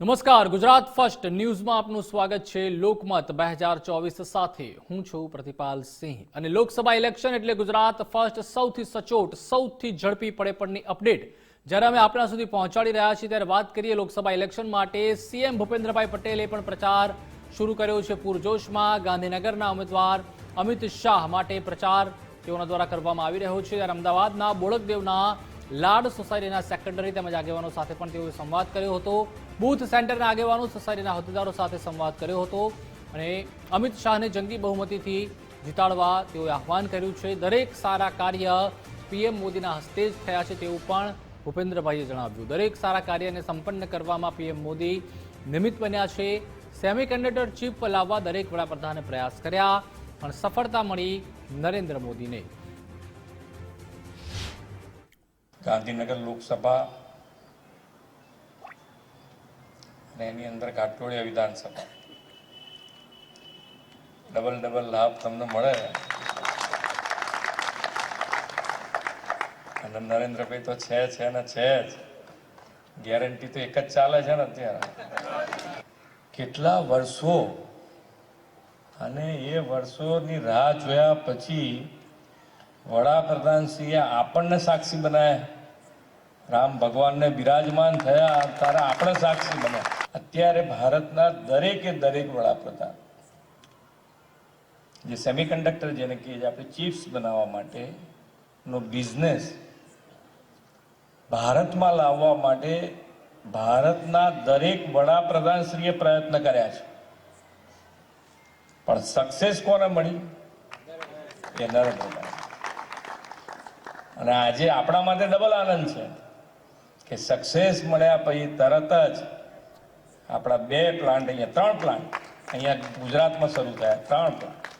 નમસ્કાર, ગુજરાત ફર્સ્ટ ન્યૂઝમાં આપનું સ્વાગત છે. લોકમત બે હજાર ચોવીસ સાથે હું છું પ્રતિપાલ સિંહ. અને લોકસભા ઇલેક્શન એટલે ગુજરાત ફર્સ્ટ સૌથી સચોટ, સૌથી ઝડપી પડે પડની અપડેટ. જ્યારે અમે આપણા સુધી પહોંચાડી રહ્યા છીએ, ત્યારે વાત કરીએ લોકસભા ઇલેક્શન માટે. સીએમ ભૂપેન્દ્રભાઈ પટેલે પણ પ્રચાર શરૂ કર્યો છે પૂરજોશમાં. ગાંધીનગરના ઉમેદવાર અમિત શાહ માટે પ્રચાર તેઓના દ્વારા કરવામાં આવી રહ્યો છે. ત્યારે અમદાવાદના બોડકદેવના લાડ સોસાયટીના સેક્રેટરી તેમજ આગેવાનો સાથે પણ તેઓએ સંવાદ કર્યો હતો. બૂથ સેન્ટરના આગેવાનો સોસાયટીના હોદ્દેદારો સાથે સંવાદ કર્યો હતો અને અમિત શાહને જંગી બહુમતીથી જીતાડવા તેઓએ આહવાન કર્યું છે. દરેક સારા કાર્ય પીએમ મોદીના હસ્તે જ થયા છે તેવું પણ ભૂપેન્દ્રભાઈએ જણાવ્યું. દરેક સારા કાર્યને સંપન્ન કરવામાં પીએમ મોદી નિમિત્ત બન્યા છે. સેમિકન્ડક્ટર ચિપ લાવવા દરેક વડાપ્રધાને પ્રયાસ કર્યા, પણ સફળતા મળી નરેન્દ્ર મોદીને. ગાંધીનગર લોકસભા અને એની અંદર ઘાટોળિયા વિધાનસભા. ડબલ ડબલ લાભ તમને મળે. અને નરેન્દ્રભાઈ તો છે છે ને છે જ. ગેરંટી તો એક જ ચાલે છે ને અત્યારે. કેટલા વર્ષો અને એ વર્ષોની રાહ જોયા પછી વડાપ્રધાનશ્રીએ આપણને સાક્ષી બનાવ્યા રામ ભગવાનને બિરાજમાન થયા તારા આપણે સાક્ષી બન્યા. અત્યારે ભારતના દરેકે દરેક વડાપ્રધાન, જે સેમિકન્ડક્ટર જેને કહીએ આપણે ચિપ્સ બનાવવા માટેનો બિઝનેસ ભારતમાં લાવવા માટે ભારતના દરેક વડાપ્રધાનશ્રીએ પ્રયત્ન કર્યા છે. પણ સક્સેસ કોને મળી? એ નરેન્દ્રભાઈ અને આજે આપણા માટે ડબલ આનંદ છે કે સક્સેસ મળ્યા પછી તરત જ આપણા બે પ્લાન્ટ અહીંયા, ત્રણ પ્લાન્ટ અહીંયા ગુજરાતમાં શરૂ થયા, ત્રણ પ્લાન્ટ